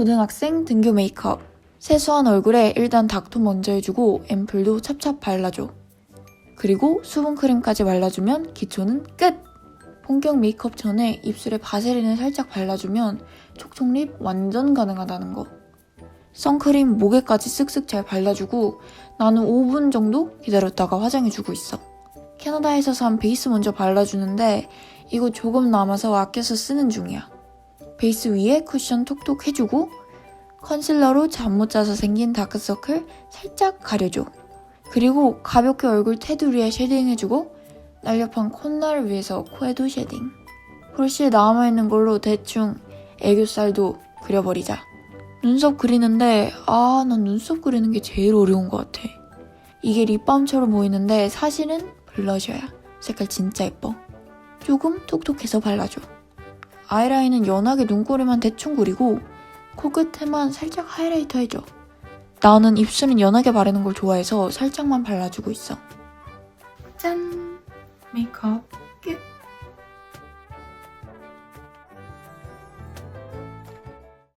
고등학생 등교 메이크업. 세수한 얼굴에 일단 닥터 먼저 해주고 앰플도 찹찹 발라줘. 그리고 수분크림까지 발라주면 기초는 끝! 본격 메이크업 전에 입술에 바세린을 살짝 발라주면 촉촉립 완전 가능하다는 거. 선크림 목에까지 쓱쓱 잘 발라주고 나는 5분 정도 기다렸다가 화장해주고 있어. 캐나다에서 산 베이스 먼저 발라주는데 이거 조금 남아서 아껴서 쓰는 중이야. 베이스 위에 쿠션 톡톡 해주고 컨실러로 잠 못 자서 생긴 다크서클 살짝 가려줘. 그리고 가볍게 얼굴 테두리에 쉐딩해주고 날렵한 콧날 위에서 코에도 쉐딩. 브러쉬에 남아있는 걸로 대충 애교살도 그려버리자. 눈썹 그리는데 아, 난 눈썹 그리는 게 제일 어려운 것 같아. 이게 립밤처럼 보이는데 사실은 블러셔야. 색깔 진짜 예뻐. 조금 톡톡해서 발라줘. 아이라인은 연하게 눈꼬리만 대충 그리고 코끝에만 살짝 하이라이터 해줘. 나는 입술은 연하게 바르는 걸 좋아해서 살짝만 발라주고 있어. 짠! 메이크업 끝!